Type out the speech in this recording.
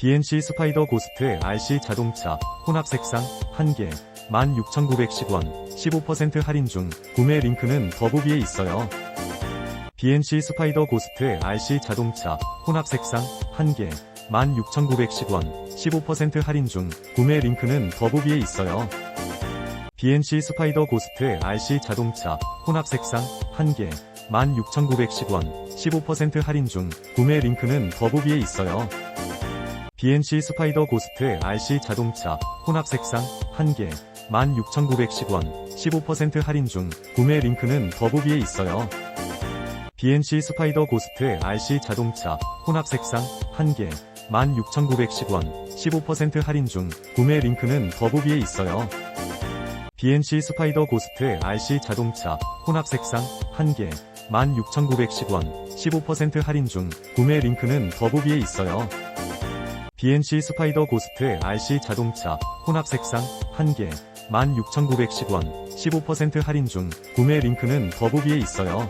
BNC 스파이더 고스트 RC 자동차 혼합 색상 1개 16,910원 15% 할인 중 구매 링크는 더보기에 있어요. BNC 스파이더 고스트 RC 자동차 혼합 색상 1개 16,910원 15% 할인 중 구매 링크는 더보기에 있어요. BNC 스파이더 고스트 RC 자동차 혼합 색상 1개 16,910원 15% 할인 중 구매 링크는 더보기에 있어요. BNC 스파이더 고스트 RC 자동차 혼합 색상 1개 16,910원 15% 할인 중 구매 링크는 더보기에 있어요. BNC 스파이더 고스트 RC 자동차 혼합 색상 1개 16,910원 15% 할인 중 구매 링크는 더보기에 있어요. BNC 스파이더 고스트 RC 자동차 혼합 색상 1개 16,910원 15% 할인 중 구매 링크는 더보기에 있어요. BNC 스파이더 고스트 RC 자동차 혼합 색상 1개 16,910원 15% 할인 중 구매 링크는 더보기에 있어요.